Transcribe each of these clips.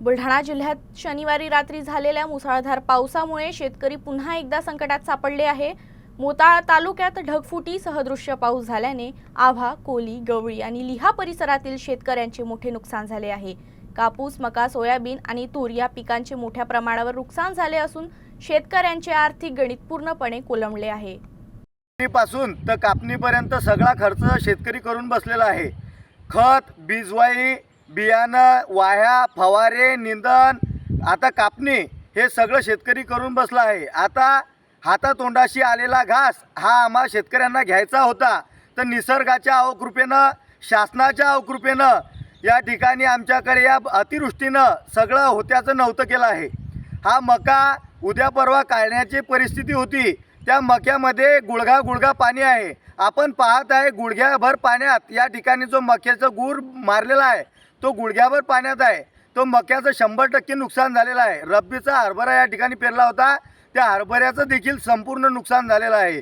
बुलढाणा जिल्ह्यात शनिवारी रात्री झालेल्या मुसळधार पावसामुळे शेतकरी पुन्हा एकदा संकटात सापडले आहे. मोताळा तालुक्यात ढगफुटी सहदृश्य पाऊस झाल्याने आभा कोली गवळी आणि लिहा परिसरातील शेतकऱ्यांचे मोठे नुकसान झाले आहे. कापूस मका सोयाबीन आणि तूर या पिकांचे मोठ्या प्रमाणावर नुकसान झाले असून शेतकऱ्यांचे आर्थिक गणित पूर्णपणे कोलमले आहे. पासून तर कापणीपर्यंत सगळा खर्च शेतकरी करून बसलेला आहे. खत बीजवाई बियाणं वाह्या फवारे निंदन आता कापणी हे सगळं शेतकरी करून बसला आहे. आता हातातोंडाशी आलेला घास हा आम्हा शेतकऱ्यांना घ्यायचा होता. तर निसर्गाच्या अवकृपेनं शासनाच्या अवकृपेनं या ठिकाणी आमच्याकडे या अतिवृष्टीनं सगळं होत्याचं नव्हतं केलं आहे. हा मका उद्या परवा काढण्याची परिस्थिती होती. त्या मक्यामध्ये गुळघा गुळघा पाणी आहे. आपण पाहत आहे गुडघ्याभर पाण्यात या ठिकाणी जो मक्याचं गूर मारलेला आहे. तो गुडघ्यावर पाण्यात आहे. तो मक्याचं शंभर टक्के नुकसान झालेलं आहे. रब्बीचा हरभरा या ठिकाणी पेरला होता. त्या हरभऱ्याचं देखील संपूर्ण नुकसान झालेलं आहे.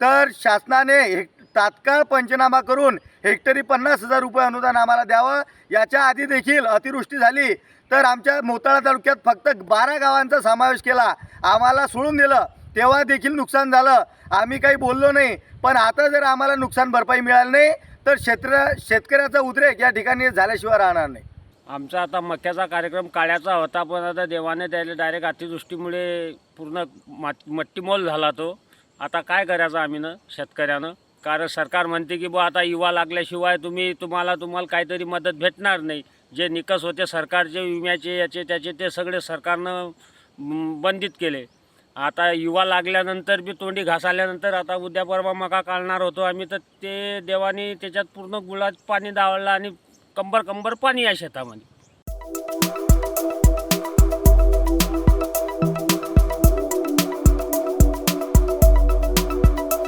तर शासनाने हे तात्काळ पंचनामा करून हेक्टरी पन्नास हजार रुपये अनुदान आम्हाला द्यावं. याच्या आधी देखील अतिवृष्टी झाली. तर आमच्या मोताळा तालुक्यात फक्त बारा गावांचा समावेश केला. आम्हाला सोडून दिलं. तेव्हा देखील नुकसान झालं. आम्ही काही बोललो नाही. पण आता जर आम्हाला नुकसान भरपाई मिळाली नाही तर क्षेत्र शेतकऱ्याचा उद्रेक या ठिकाणी झाल्याशिवाय राहणार नाही. आमचा आता मक्याचा कार्यक्रम काढायचा होता पण आता देवाने त्याला डायरेक्ट अतिवृष्टीमुळे पूर्ण मात मट्टीमोल झाला तो. आता काय करायचं आम्ही ना शेतकऱ्यानं? कारण सरकार म्हणते की बुवा आता युवा लागल्याशिवाय तुम्ही तुम्हाला तुम्हाला काहीतरी मदत भेटणार नाही. जे निकष होते सरकारचे विम्याचे याचे त्याचे ते सगळे सरकारनं बंदित केले. आता युवा लागल्यानंतर बी तोंडी घास आल्यानंतर आता उद्या परवा मका काढणार होतो आम्ही तर ते देवाने त्याच्यात पूर्ण गुळात पाणी दावलं आणि कंबर कंबर पाणी या शेतामध्ये.